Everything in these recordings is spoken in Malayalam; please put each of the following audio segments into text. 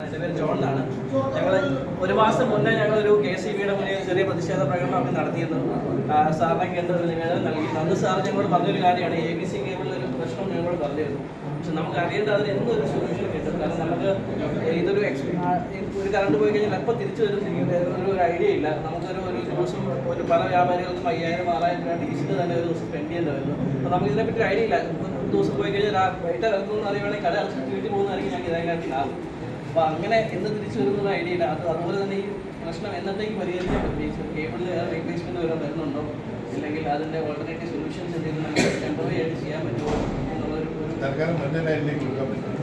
എന്റെ ഞങ്ങൾ ഒരു മാസം മുന്നേ ഞങ്ങൾ ഒരു കെ സി ബിയുടെ മുന്നിൽ ചെറിയ പ്രതിഷേധ പ്രകടനം ഒക്കെ നടത്തിയിരുന്നു. സാറിനെ കേന്ദ്ര നിവേദനം നൽകി അന്ന് സാർ ഞങ്ങളോട് പറഞ്ഞൊരു കാര്യമാണ് എ ബി സി കേബിളിൽ ഒരു പ്രശ്നം ഞങ്ങളോട് പറഞ്ഞിരുന്നു. പക്ഷെ നമുക്ക് അറിയേണ്ട അതിന് എന്തൊരു സൊല്യൂഷൻ കിട്ടും കാരണം നമുക്ക് ഇതൊരു ഒരു കറണ്ട് പോയി കഴിഞ്ഞാൽ എപ്പോൾ തിരിച്ചു വരും ഒരു ഐഡിയ ഇല്ല. നമുക്കൊരു ഒരു ദിവസം ഒരു പല വ്യാപാരികൾക്കും അയ്യായിരം ആറായിരം രൂപ ഡീസൽ തന്നെ ഒരു ദിവസം സ്പെൻഡ് ചെയ്യേണ്ടി വരുന്നു. അപ്പോൾ നമുക്ക് ഇതിനെപ്പറ്റി ഐഡിയ ഇല്ല. ദിവസം പോയി കഴിഞ്ഞാൽ റേറ്റ് ഇറക്കുമെന്ന് അറിയുവാണെങ്കിൽ കട അടച്ചിട്ട് വീട്ടിൽ പോകുന്നതായിരിക്കും ഞങ്ങൾക്ക് ഇതായിട്ട് ലാഭം. അപ്പോൾ അങ്ങനെ എന്ന് തിരിച്ചു വരുന്ന ഐഡിയ ഇല്ല. അത് അതുപോലെ തന്നെ ഈ പ്രശ്നം എന്നത്തേക്ക് പരിഹരിക്കാൻ പറ്റും? കേബിളിൽ റീപ്ലേസ്മെന്റ് വരെ വരുന്നുണ്ടോ? ഇല്ലെങ്കിൽ അതിന്റെ ഓൾട്ടർനേറ്റീവ് സൊല്യൂഷൻസ് എന്തെങ്കിലും നമുക്ക് ടെമ്പററി ആയിട്ട് ചെയ്യാൻ പറ്റുമോ? എന്നുള്ളൊരു ഒരു തൽക്കാലം മറ്റേ ലൈനിലേക്ക് കൊടുക്കാൻ പറ്റും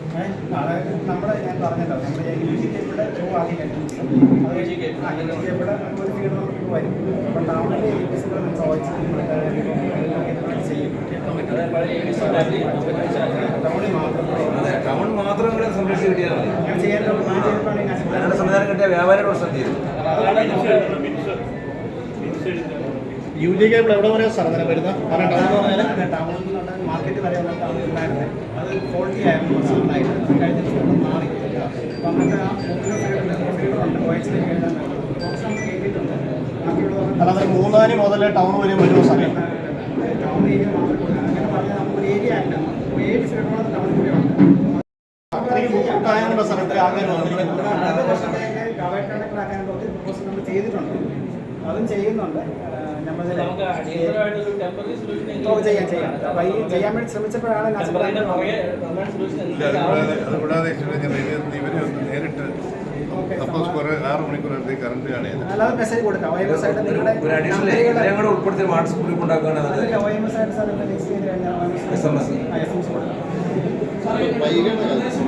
അതായത് നമ്മുടെ ഞാൻ പറഞ്ഞല്ലോ നമ്മുടെ യു ജി കേബിളുടെ ത്രൂ ആദ്യം. കേബിളുടെ ഒരു നമുക്ക് വരും. അപ്പോൾ ടൗണിലെ എ പി സികൾ ചെയ്യും കിട്ടിയാൽ മതി. അങ്ങനെ അതിനുള്ള സംവിധാനം കിട്ടിയ വ്യാപാരിയുടെ പ്രശ്നം തീരും യു ജി കേബിൾ എവിടെ വരെ സാധനം വരുന്നത് മാർക്കറ്റ് വരെ ഉണ്ടായിരുന്നത് അത് ഫോൾട്ടി ആയിരുന്നു മാറി. അപ്പം ആ വോയിസിലേക്ക് എഴുതാൻ കേട്ടിട്ടുണ്ട്. അല്ലാതെ മൂന്നാനി മുതൽ ടൗൺ വരെ വരുന്ന സമയം ടൗൺ ഏരിയ മാത്രം കൊടുക്കുക. അങ്ങനെ പറഞ്ഞാൽ നമുക്കൊരു ഏരിയ അല്ല. ഏഴ് ഫീൽഡോളം ടൗൺ കൂടിയുണ്ട് അത്രയും ബുദ്ധിമുട്ടായുള്ള സ്ഥലത്ത് പ്രപ്പോസൽ നമ്മൾ ചെയ്തിട്ടുണ്ട്. അതും ചെയ്യുന്നുണ്ട്. നമ്മൾ ചെയ്യാം ചെയ്യാം. അപ്പൊ ഈ ചെയ്യാൻ വേണ്ടി ശ്രമിച്ചപ്പോഴാണ് അതുകൂടാതെ ഇവരെ ഒന്ന് നേരിട്ട് സപ്പോസ് കുറെ ആറ് നേരത്തെ കറണ്ട് കാണുന്നത് അല്ലാതെ മെസ്സേജ് കൊടുക്കാം. ഉൾപ്പെടുത്തി വാട്സപ്പ് ഗ്രൂപ്പ് ഉണ്ടാക്കുകയാണെങ്കിൽ എസ്. M S